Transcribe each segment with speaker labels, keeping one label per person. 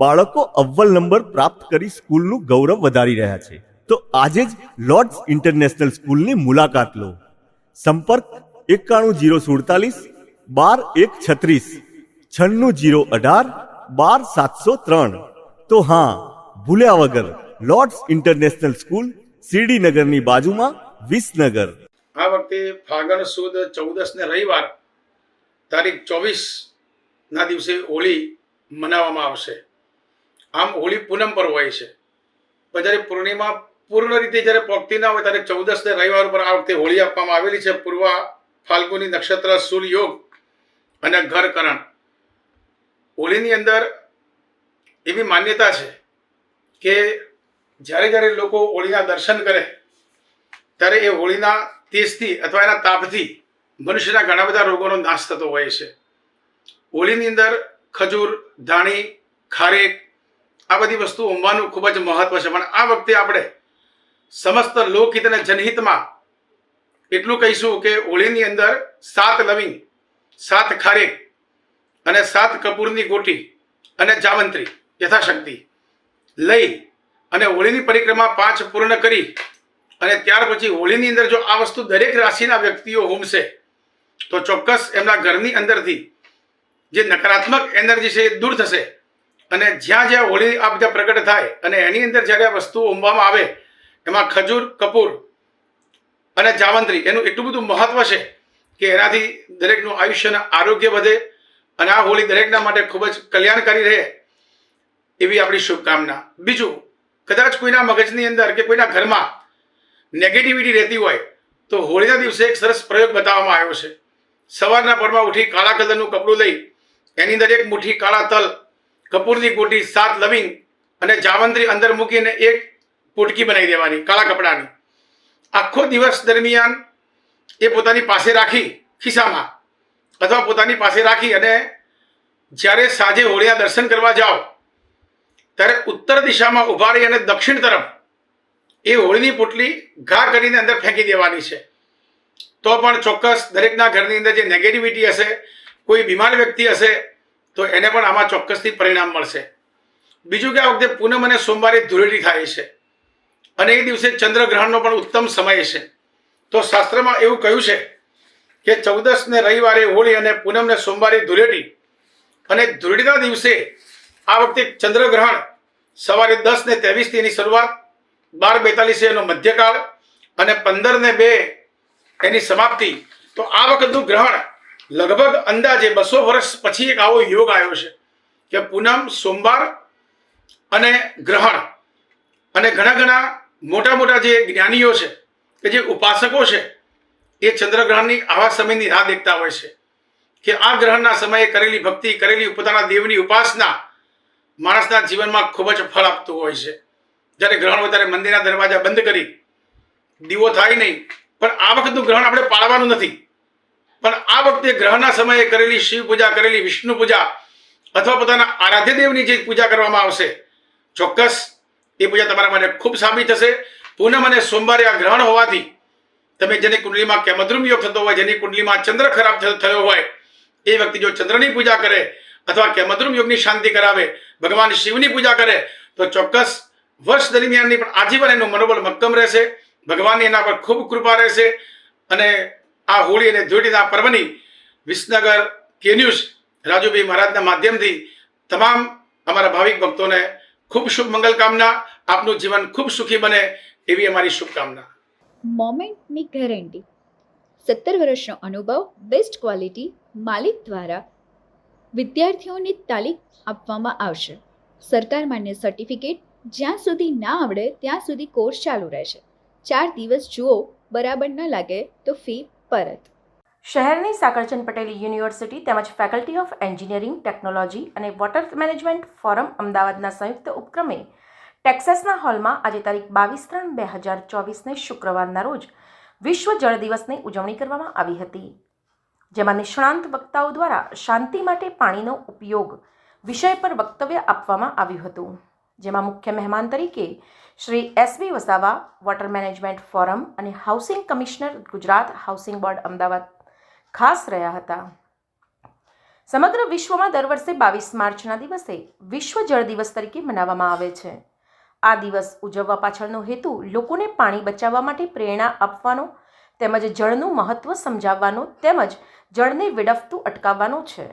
Speaker 1: બાળકો અવ્વલ નંબર પ્રાપ્ત કરી સ્કૂલનું ગૌરવ વધારી રહ્યા છે. તો આજે જ લોર્ડ્સ ઇન્ટરનેશનલ સ્કૂલની મુલાકાત લો. સંપર્ક એકાણું જીરો સુડતાલીસ બાર એક છત્રીસ છન્નું જીરો અઢાર બાર સાતસો ત્રણ. તો હા, ભૂલ્યા વગર લોર્ડ્સ ઇન્ટરનેશનલ સ્કૂલ શિરડીનગરની બાજુમાં વિસનગર.
Speaker 2: આ વખતે ફાગણ સુદ ચૌદસ ને રવિવાર તારીખ ચોવીસ ના દિવસે હોળી મનાવવામાં આવશે. આમ હોળી પૂનમ પર હોય છે. જ્યારે પૂર્ણિમા પૂર્ણ રીતે જ્યારે પહોંચતી ના હોય ત્યારે ચૌદસ ને રવિવાર પર આ વખતે હોળી આપવામાં આવેલી છે. પૂર્વ ફાલ્ગુની નક્ષત્ર સૂલ યોગ અને ઘરકરણ. હોળીની અંદર એવી માન્યતા છે કે જ્યારે જ્યારે લોકો હોળીના દર્શન કરે, ત્યારે એ હોળીના તેજથી અથવા એના તાપથી મનુષ્યના ઘણા બધા રોગોનો નાશ થતો હોય છે. હોળીની અંદર ખજૂર, ધાણી, ખારેક આ બધી વસ્તુ ઉમવાનું ખૂબ જ મહત્વ છે. પણ આ વખતે આપણે સમસ્ત લોકહિત અને જનહિતમાં એટલું કહીશું કે હોળીની અંદર સાત લવિંગ, સાત ખારેક અને સાત કપૂરની ગોટી અને જાવંત્રી યથાશક્તિ લઈ અને હોળીની પરિક્રમા પાંચ પૂર્ણ કરી અને ત્યાર પછી હોળીની અંદર જો આ વસ્તુ દરેક રાશિના વ્યક્તિઓ હોમશે, તો ચોક્કસ એમના ઘરની અંદરથી જે નકારાત્મક એનર્જી છે એ દૂર થશે. અને જ્યાં જ્યાં હોળી આ બધા પ્રગટ થાય અને એની અંદર જ્યારે આ વસ્તુ ઉમવામાં આવે, એમાં ખજૂર, કપૂર અને જાવંત્રી એનું એટલું બધું મહત્વ છે કે એનાથી દરેકનું આયુષ્ય અને આરોગ્ય વધે અને આ હોળી દરેકના માટે ખૂબ જ કલ્યાણકારી રહે એવી આપણી શુભકામના. બીજું, કદાચ કોઈના મગજની અંદર કે કોઈના ઘરમાં નેગેટિવિટી રહેતી હોય, તો હોળીના દિવસે એક સરસ પ્રયોગ બતાવવામાં આવ્યો છે. સવારના પરમાં ઉઠી કાળા કલરનું કપડું લઈ, એની અંદર એક મુઠ્ઠી કાળા તલ કપૂરની ગોટી સાત લવિંગ અને જાવંત્રી અંદર મૂકીને એક પોટકી બનાવી દેવાની, કાળા કપડાની. આખો દિવસ દરમિયાન એ પોતાની પાસે રાખી ખિસ્સામાં, અથવા પોતાની પાસે રાખી અને જ્યારે સાંજે હોળીના દર્શન કરવા જાઓ, ત્યારે ઉત્તર દિશામાં રહી અને દક્ષિણ તરફ એ હોળીની પોટલી ઘા કરીને અંદર ફેંકી દેવાની છે. તો પણ ચોક્કસ દરેકના ઘરની અંદર જે નેગેટિવિટી હશે, કોઈ બીમાર વ્યક્તિ હશે તો એને પણ આમાં ચોક્કસથી પરિણામ મળશે. બીજું કે આ વખતે પૂનમ અને સોમવારે ધૂળેટી થાય છે. અને એ દિવસે ચંદ્રગ્રહણનો પણ ઉત્તમ સમય છે. તો શાસ્ત્રમાં એવું કહ્યું છે કે ચૌદસ ને રવિવારે હોળી અને પૂનમ ને સોમવારે ધૂળેટી. અને ધૂળેટીના દિવસે આ વખતે ચંદ્રગ્રહણ સવારે દસ ને ત્રેવીસથી એની શરૂઆત, બાર બેતાલીસે એનો મધ્યકાળ અને પંદર ને બે એની સમાપ્તિ. તો આ વખતનું ગ્રહણ લગભગ અંદાજે બસો વર્ષ પછી એક આવો યોગ આવ્યો છે કે પૂનમ, સોમવાર અને ગ્રહણ. અને ઘણા ઘણા મોટા મોટા જે જ્ઞાનીઓ છે કે જે ઉપાસકો છે, એ ચંદ્રગ્રહણની આવા સમયની રાહ દેખતા હોય છે કે આ ગ્રહણના સમયે કરેલી ભક્તિ, કરેલી પોતાના દેવની ઉપાસના માણસના જીવનમાં ખૂબ જ ફળ આપતું હોય છે. જ્યારે ગ્રહણ હોય ત્યારે મંદિરના દરવાજા બંધ કરી દીવો થાય નહીં, પણ આ વખતનું ગ્રહણ આપણે પાળવાનું નથી. પણ આ વખતે ગ્રહણના સમયે કરેલી શિવ પૂજા, કરેલી વિષ્ણુ પૂજા અથવા પોતાના આરાધ્ય દેવની જે પૂજા કરવામાં આવશે, ચોક્કસ એ પૂજા તમારા માટે ખૂબ સાબિત થશે. પૂનમ અને સોમવારે આ ગ્રહણ હોવાથી તમે જેની કુંડલીમાં કેમદ્રુમ યોગ થતો હોય, જેની કુંડલીમાં ચંદ્ર ખરાબ થયો હોય, એ વ્યક્તિ જો ચંદ્રની પૂજા કરે અથવા કેમદ્રુમ યોગની શાંતિ કરાવે, ભગવાન શિવની પૂજા કરે, તો ચોક્કસ વર્ષ દરમિયાનની પણ આજીવન એનું મનોબળ મક્કમ રહેશે. ભગવાનની એના પર ખૂબ કૃપા રહેશે અને આ હોળી અને ધૂળીના પર્વની વિસનગર કે ન્યૂઝ રાજુભાઈ મહારાજના માધ્યમથી તમામ અમારા ભાવિક ભક્તોને ખૂબ શુભ મંગલ કામના, આપનું જીવન ખૂબ સુખી બને એવી અમારી શુભકામના.
Speaker 3: મોમેન્ટની ગેરંટી. સત્તર વર્ષનો અનુભવ, બેસ્ટ ક્વોલિટી, માલિક દ્વારા વિદ્યાર્થીઓને તાલીમ આપવામાં આવશે. સરકાર માન્ય સર્ટિફિકેટ જ્યાં સુધી ના આવડે ત્યાં સુધી કોર્સ ચાલુ રહેશે. ચાર દિવસ જુઓ, બરાબર ન લાગે તો ફી પરત.
Speaker 4: શહેરની સાકરચંદ પટેલ યુનિવર્સિટી તેમજ ફેકલ્ટી ઓફ એન્જિનિયરિંગ ટેકનોલોજી અને વોટર મેનેજમેન્ટ ફોરમ અમદાવાદના સંયુક્ત ઉપક્રમે ટેક્સાસના હોલમાં આજે તારીખ બાવીસ ત્રણ બે હજાર ચોવીસને શુક્રવારના રોજ વિશ્વ જળ દિવસની ઉજવણી કરવામાં આવી હતી, જેમાં નિષ્ણાંત વક્તાઓ દ્વારા શાંતિ માટે પાણીનો ઉપયોગ વિષય પર વક્તવ્ય આપવામાં આવ્યું હતું, જેમાં મુખ્ય મહેમાન તરીકે Shri SB Vasava water management forum અને housing commissioner Gujarat housing board Ahmedabad ખાસ રહ્યા હતા. સમગ્ર વિશ્વમાં દર વર્ષે બાવીસ માર્ચના દિવસે વિશ્વ જળ દિવસ તરીકે મનાવવામાં આવે છે. આ દિવસ ઉજવવા પાછળનો હેતુ લોકોને પાણી બચાવવા માટે પ્રેરણા આપવાનો, તેમજ જળનું મહત્ત્વ સમજાવવાનો, તેમજ જળને વેડફતું અટકાવવાનો છે.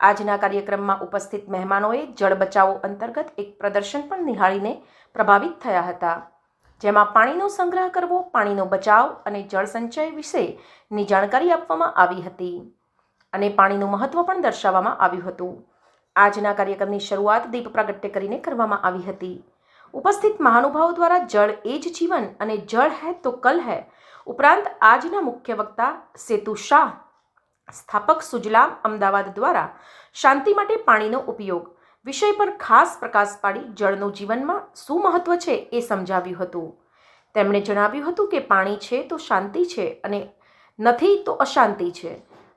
Speaker 4: આજના કાર્યક્રમમાં ઉપસ્થિત મહેમાનોએ જળ બચાવો અંતર્ગત એક પ્રદર્શન પણ નિહાળીને પ્રભાવિત થયા હતા. જેમાં પાણીનો સંગ્રહ કરવો, પાણીનો બચાવ અને જળ સંચય વિશેની જાણકારી આપવામાં આવી હતી અને પાણીનું મહત્ત્વ પણ દર્શાવવામાં આવ્યું હતું. આજના કાર્યક્રમની શરૂઆત દીપ પ્રાગટ્ય કરીને કરવામાં આવી હતી. ઉપસ્થિત મહાનુભાવો દ્વારા જળ એ જ જીવન અને જળ હૈ તો કલ હૈ. ઉપરાંત આજના મુખ્ય વક્તા સેતુ શાહ, સ્થાપક સુજલામ અમદાવાદ દ્વારા શાંતિ માટે પાણીનો ઉપયોગ વિષય પર ખાસ પ્રકાશ પાડી જળનું જીવનમાં શું મહત્વ છે એ સમજાવ્યું હતું. તેમણે જણાવ્યું હતું કે પાણી છે તો શાંતિ છે અને નથી તો અશાંતિ છે.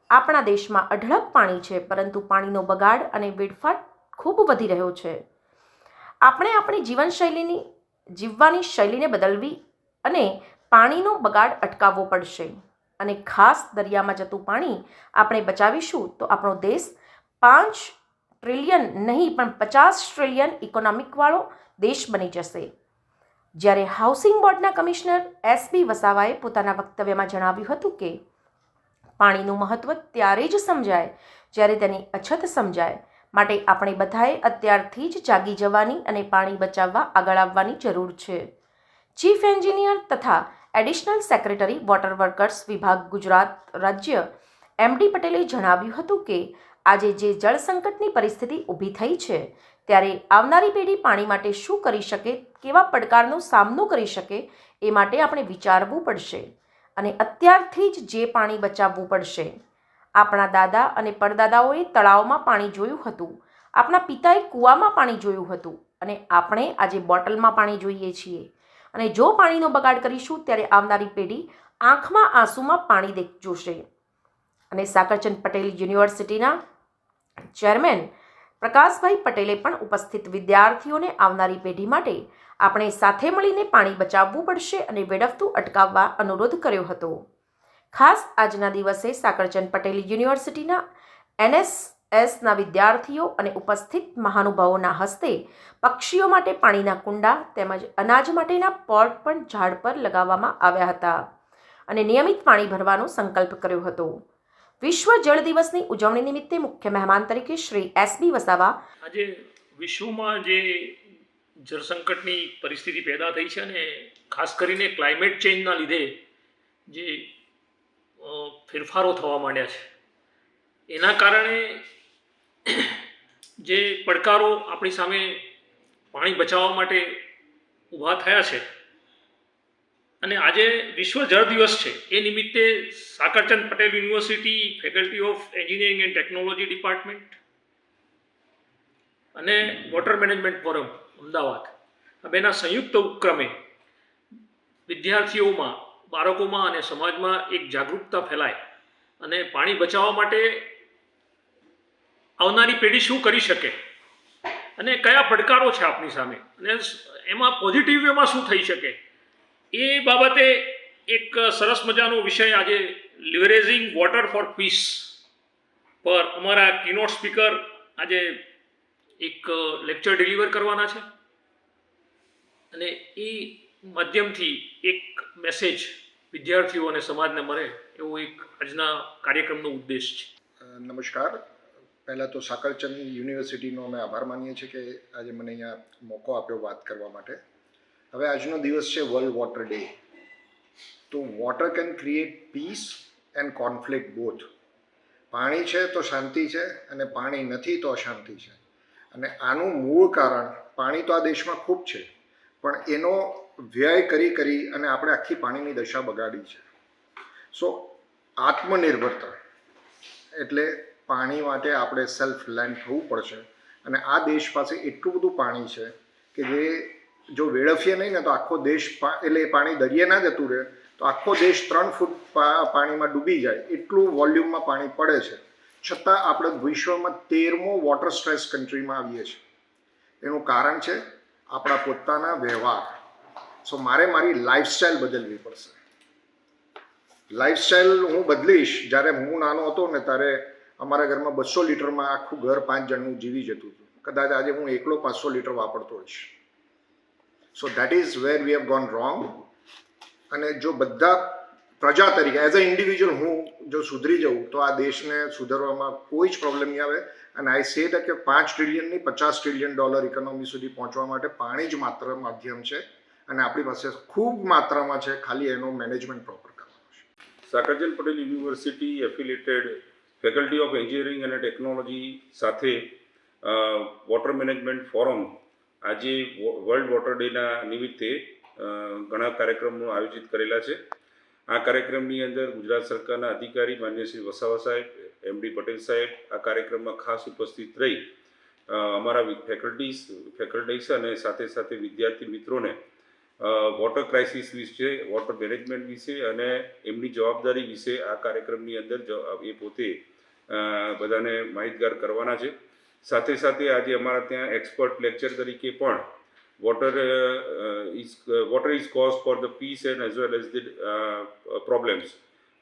Speaker 4: આપણા દેશમાં અઢળક પાણી છે, પરંતુ પાણીનો બગાડ અને વેડફાટ ખૂબ વધી રહ્યો છે. આપણે આપણી જીવનશૈલીની, જીવવાની શૈલીને બદલવી અને પાણીનો બગાડ અટકાવવો પડશે અને ખાસ દરિયામાં જતું પાણી આપણે બચાવીશું તો આપણો દેશ પાંચ ટ્રિલિયન નહીં, પણ પચાસ ટ્રિલિયન ઇકોનોમિકવાળો દેશ બની જશે. જ્યારે હાઉસિંગ બોર્ડના કમિશનર એસબી વસાવાએ પોતાના વક્તવ્યમાં જણાવ્યું હતું કે, પાણીનું મહત્ત્વ ત્યારે જ સમજાય જ્યારે તેની અછત સમજાય. માટે આપણે બધાએ અત્યારથી જ જાગી જવાની અને પાણી બચાવવા આગળ આવવાની જરૂર છે. ચીફ એન્જિનિયર તથા એડિશનલ સેક્રેટરી વોટર વર્કર્સ વિભાગ ગુજરાત રાજ્ય એમડી પટેલે જણાવ્યું હતું કે આજે જે જળ સંકટની પરિસ્થિતિ ઊભી થઈ છે, ત્યારે આવનારી પેઢી પાણી માટે શું કરી શકે, કેવા પડકારનો સામનો કરી શકે, એ માટે આપણે વિચારવું પડશે. અને અત્યારથી જ જે પાણી બચાવવું પડશે. આપણા દાદા અને પરદાદાઓએ તળાવમાં પાણી જોયું હતું. આપણા પિતાએ કૂવામાં પાણી જોયું હતું. અને આપણે આજે બોટલમાં પાણી જોઈએ છીએ. અને જો પાણીનો બગાડ કરીશું, ત્યારે આવનારી પેઢી આંખમાં આંસુમાં પાણી દેખ, જોશે. અને સાકરચંદ પટેલ યુનિવર્સિટીના ચેરમેન પ્રકાશભાઈ પટેલે પણ ઉપસ્થિત વિદ્યાર્થીઓને આવનારી પેઢી માટે આપણે સાથે મળીને પાણી બચાવવું પડશે અને વેડફતું અટકાવવા અનુરોધ કર્યો હતો. ખાસ આજના દિવસે સાકરચંદ પટેલ યુનિવર્સિટીના એનએસએસના વિદ્યાર્થીઓ અને ઉપસ્થિત મહાનુભાવોના હસ્તે પક્ષીઓ માટે પાણીના કુંડા તેમજ અનાજ માટેના પોટ પણ ઝાડ પર લગાવવામાં આવ્યા હતા અને નિયમિત પાણી ભરવાનો સંકલ્પ કર્યો હતો. વિશ્વ જળ દિવસની ઉજવણી નિમિત્તે મુખ્ય મહેમાન તરીકે શ્રી એસબી વસાવા
Speaker 5: આજે વિશ્વમાં જે જળસંકટની પરિસ્થિતિ પેદા થઈ છે અને ખાસ કરીને ક્લાઇમેટ ચેન્જના લીધે જે ફેરફારો થવા માંડ્યા છે. એના કારણે જે પડકારો આપણી સામે પાણી બચાવવા માટે ઊભા થયા છે અને આજે વિશ્વ જળ દિવસ છે. એ નિમિત્તે Sakarchand Patel university faculty of engineering and technology department અને વોટર મેનેજમેન્ટ ફોરમ, અમદાવાદ. આ બેના સંયુક્ત ઉપક્રમે વિદ્યાર્થીઓમાં, બાળકોમાં અને સમાજમાં એક જાગૃતતા ફેલાય અને પાણી બચાવવા માટે આવનારી પેઢી શું કરી શકે અને કયા પડકારો છે આપની સામે? અને એમાં પોઝિટિવ વેમાં શું થઈ શકે? એ બાબતે એક સરસ મજાનો વિષય આજે લિવરેઝિંગ વોટર ફોર પીસ પર અમારા કિનોટ સ્પીકર આજે એક લેક્ચર ડિલિવર કરવાના છે. અને એ માધ્યમથી એક મેસેજ વિદ્યાર્થીઓ અને સમાજને મળે એવો એક આજના કાર્યક્રમનો ઉદ્દેશ છે.
Speaker 6: નમસ્કાર. પહેલાં તો સાકરચંદ યુનિવર્સિટીનો અમે આભાર માનીએ છીએ કે આજે મને અહીંયા મોકો આપ્યો વાત કરવા માટે. હવે આજનો દિવસ છે વર્લ્ડ વોટર ડે તો water can create peace and conflict both પાણી છે તો શાંતિ છે અને પાણી નથી તો અશાંતિ છે. અને આનું મૂળ કારણ, પાણી તો આ દેશમાં ખૂબ છે, પણ એનો વ્યય કરી કરી અને આપણે આખી પાણીની દશા બગાડી છે. સો આત્મનિર્ભરતા, એટલે પાણી માટે આપણે સેલ્ફ લેન્ડ થવું પડશે. અને આ દેશ પાસે એટલું બધું પાણી છે કે જે જો વેડફીએ નહીં ને તો આખો દેશ એટલે એ પાણી દરિયે ના જતું રહે, તો આખો દેશ ત્રણ ફૂટ પાણીમાં ડૂબી જાય, એટલું વોલ્યુમમાં પાણી પડે છે. છતાં આપણે વિશ્વમાં તેરમો વોટર સ્ટ્રેસ કન્ટ્રીમાં આવીએ છીએ. એનું કારણ છે આપણા પોતાના વ્યવહાર. સો મારે મારી લાઈફસ્ટાઈલ બદલવી પડશે. લાઈફસ્ટાઈલ હું બદલીશ, જ્યારે હું નાનો હતો ને ત્યારે અમારા ઘરમાં બસો લીટરમાં આખું ઘર પાંચ જણનું જીવી જતું હતું. કદાચ આજે હું એકલો પાંચસો લીટર વાપરતો હોઈશ. So that is where we have gone wrong અને જો બધા પ્રજા તરીકે એઝ અ ઇન્ડિવિજ્યુઅલ હું જો સુધરી જાઉં, તો આ દેશને સુધારવામાં કોઈ જ પ્રોબ્લેમ નહીં આવે. અને આઈ સે દેટ કે પાંચ ટ્રિલિયનની પચાસ ટ્રિલિયન ડોલર ઇકોનોમી સુધી પહોંચવા માટે પાણી જ માત્ર માધ્યમ છે. અને આપણી પાસે ખૂબ માત્રામાં છે, ખાલી એનો મેનેજમેન્ટ પ્રોપર કરવાનો છે.
Speaker 7: Sakarchand Patel university affiliated faculty of engineering અને ટેકનોલોજી સાથે વોટર મેનેજમેન્ટ ફોરમ આજે વર્લ્ડ વોટર ડેના નિમિત્તે ઘણા કાર્યક્રમો આયોજિત કરેલા છે. આ કાર્યક્રમની અંદર ગુજરાત સરકારના અધિકારી માન્ય શ્રી વસાવા સાહેબ એમડી પટેલ સાહેબ આ કાર્યક્રમમાં ખાસ ઉપસ્થિત રહી અમારા ફેકલ્ટીઝ ફેકલ્ટીઝ અને સાથે સાથે વિદ્યાર્થી મિત્રોને વોટર ક્રાઇસિસ વિશે વોટર મેનેજમેન્ટ વિશે અને એમની જવાબદારી વિશે આ કાર્યક્રમની અંદર એ પોતે બધાને માહિતગાર કરવાના છે. સાથે સાથે આજે અમારા ત્યાં એક્સપર્ટ લેક્ચર તરીકે પણ water is water is cause for the peace and as well as the problems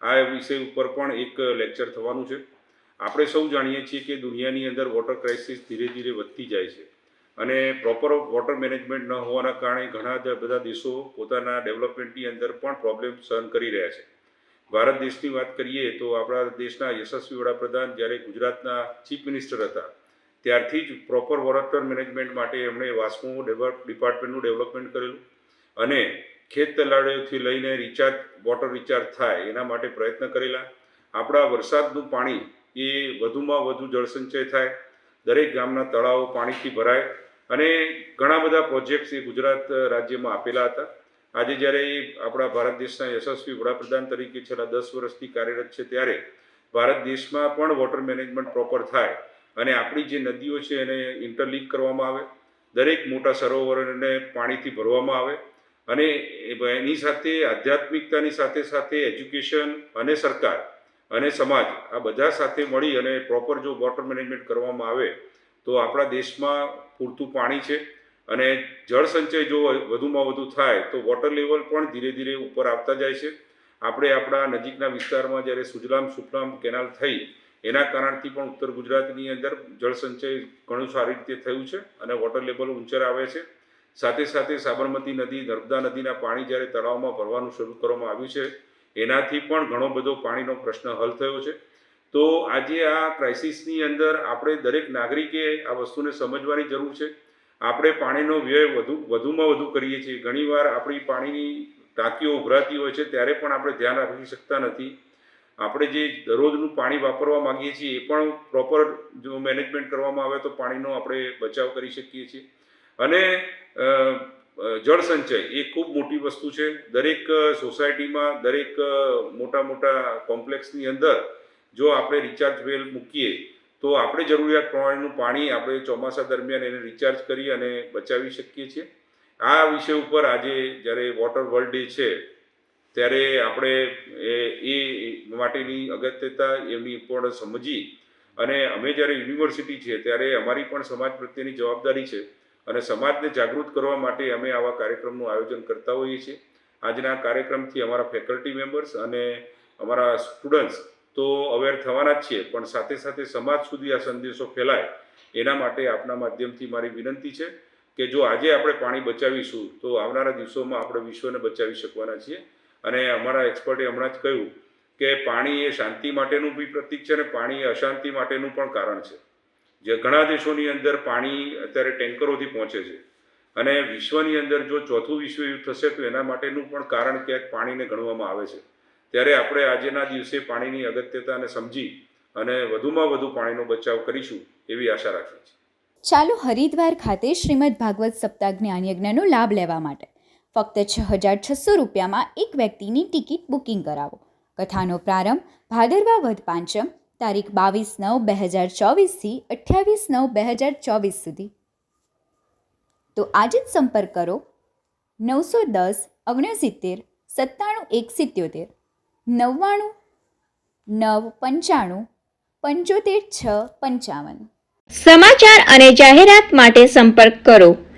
Speaker 7: આ વિષય ઉપર પણ એક લેક્ચર થવાનું છે. આપણે સૌ જાણીએ છીએ કે દુનિયાની અંદર વોટર ક્રાઇસિસ ધીરે ધીરે વધતી જાય છે. અને પ્રોપર વોટર મેનેજમેન્ટ ન હોવાના કારણે ઘણા બધા દેશો પોતાના ડેવલપમેન્ટની અંદર પણ પ્રોબ્લેમ સહન કરી રહ્યા છે. ભારત દેશની વાત કરીએ તો આપણા દેશના યશસ્વી વડાપ્રધાન જ્યારે ગુજરાતના ચીફ મિનિસ્ટર હતા ત્યારથી જ પ્રોપર વોટર મેનેજમેન્ટ માટે એમણે વાસ્મો ડિપાર્ટમેન્ટનું ડેવલપમેન્ટ કરેલું અને ખેત તલાવોથી લઈને રિચાર્જ વોટર રિચાર્જ થાય એના માટે પ્રયત્ન કરેલા. આપણા વરસાદનું પાણી એ વધુમાં વધુ જળસંચય થાય, દરેક ગામના તળાવો પાણીથી ભરાય અને ઘણા બધા પ્રોજેક્ટ્સ એ ગુજરાત રાજ્યમાં આપેલા હતા. આજે જ્યારે એ આપણા ભારત દેશના યશસ્વી વડાપ્રધાન તરીકે છેલ્લા દસ વર્ષથી કાર્યરત છે, ત્યારે ભારત દેશમાં પણ વોટર મેનેજમેન્ટ પ્રોપર થાય. અને આપણી જે નદીઓ છે એને ઇન્ટરલિંક કરવામાં આવે. દરેક મોટા સરોવરોને પાણીથી ભરવામાં આવે. અને એની સાથે આધ્યાત્મિકતાની સાથે સાથે એજ્યુકેશન અને સરકાર અને સમાજ આ બધા સાથે મળી અને પ્રોપર જો વોટર મેનેજમેન્ટ કરવામાં આવે તો આપણા દેશમાં પૂરતું પાણી છે. અને જળ સંચય જો વધુમાં વધુ થાય તો વોટર લેવલ પણ ધીરે ધીરે ઉપર આવતા જાય છે. આપણે આપણા નજીકના વિસ્તારમાં જ્યારે સુજલામ સુફલામ કેનાલ થઈ એના કારણથી પણ ઉત્તર ગુજરાતની અંદર જળ સંચય ઘણું સારી રીતે થયું છે અને વોટર લેવલ ઊંચર આવે છે. સાથે સાથે સાબરમતી નદી, નર્મદા નદીના પાણી જ્યારે તળાવમાં ભરવાનું શરૂ કરવામાં આવ્યું છે, એનાથી પણ ઘણો બધો પાણીનો પ્રશ્ન હલ થયો છે. તો આજે આ ક્રાઇસિસની અંદર આપણે દરેક નાગરિકે આ વસ્તુને સમજવાની જરૂર છે. આપણે પાણીનો વ્યય વધુ, વધુમાં વધુ કરીએ છીએ. ઘણીવાર આપણી પાણીની ટાંકીઓ ઉભરાતી હોય છે, ત્યારે પણ આપણે ધ્યાન રાખી શકતા નથી. આપણે જે દરરોજનું પાણી વાપરવા માંગીએ છીએ, એ પણ પ્રોપર જો મેનેજમેન્ટ કરવામાં આવે તો પાણીનો આપણે બચાવ કરી શકીએ છીએ. અને જળ સંચય એ ખૂબ મોટી વસ્તુ છે. દરેક સોસાયટીમાં દરેક મોટા મોટા કોમ્પ્લેક્સની અંદર જો આપણે રિચાર્જ વેલ મૂકીએ, તો આપણે જરૂરિયાત પ્રમાણેનું પાણી આપણે ચોમાસા દરમિયાન એને રિચાર્જ કરી અને બચાવી શકીએ છીએ. આ વિષય ઉપર આજે જ્યારે વોટર વર્લ્ડ ડે છે ત્યારે આપણે એ માટેની અગત્યતા એમની પણ સમજી અને અમે જ્યારે યુનિવર્સિટી છે ત્યારે અમારી પણ સમાજ પ્રત્યેની જવાબદારી છે અને સમાજને જાગૃત કરવા માટે અમે આવા કાર્યક્રમનું આયોજન કરતા હોઈએ છીએ. આજના કાર્યક્રમથી અમારા ફેકલ્ટી મેમ્બર્સ અને અમારા સ્ટુડન્ટ્સ તો અવેર થવાના જ છીએ, પણ સાથે સાથે સમાજ સુધી આ સંદેશો ફેલાય એના માટે આપના માધ્યમથી મારી વિનંતી છે કે જો આજે આપણે પાણી બચાવીશું તો આવનારા દિવસોમાં આપણે વિશ્વને બચાવી શકવાના છીએ. અને અમારા એક્સપર્ટે હમણાં જ કહ્યું કે પાણી એ શાંતિ માટેનું બી પ્રતીક છે અને પાણી એ અશાંતિ માટેનું પણ કારણ છે. જે ઘણા દેશોની અંદર પાણી અત્યારે ટેન્કરોથી પહોંચે છે અને વિશ્વની અંદર જો ચોથું વિશ્વયુદ્ધ થશે તો એના માટેનું પણ કારણ ક્યાંક પાણીને ગણવામાં આવે છે. ત્યારે આપણે આજના દિવસે પાણીની અગત્યતાને સમજી અને વધુમાં વધુ પાણીનો બચાવ કરીશું એવી આશા રાખીએ છીએ.
Speaker 3: ચાલો હરિદ્વાર ખાતે શ્રીમદ ભાગવત સપ્તાહ જ્ઞાનયજ્ઞનો લાભ લેવા માટે. ફક્ત છ હજાર છસો રૂપિયામાં એક વ્યક્તિની ટિકિટ બુકિંગ કરાવો. કથાનો પ્રારંભ ભાદરવા વધ પાંચમ, તારીખ બાવીસ નવ બે હજાર ચોવીસથી અઠ્યાવીસ નવ બે હજાર ચોવીસ સુધી. તો આજે જ સંપર્ક કરો નવસો દસ ઓગણસિત્તેર સત્તાણું એક સિત્યોતેર નવ્વાણું નવ પંચાણું પંચોતેર છ પંચાવન.
Speaker 8: સમાચાર અને જાહેરાત માટે સંપર્ક કરો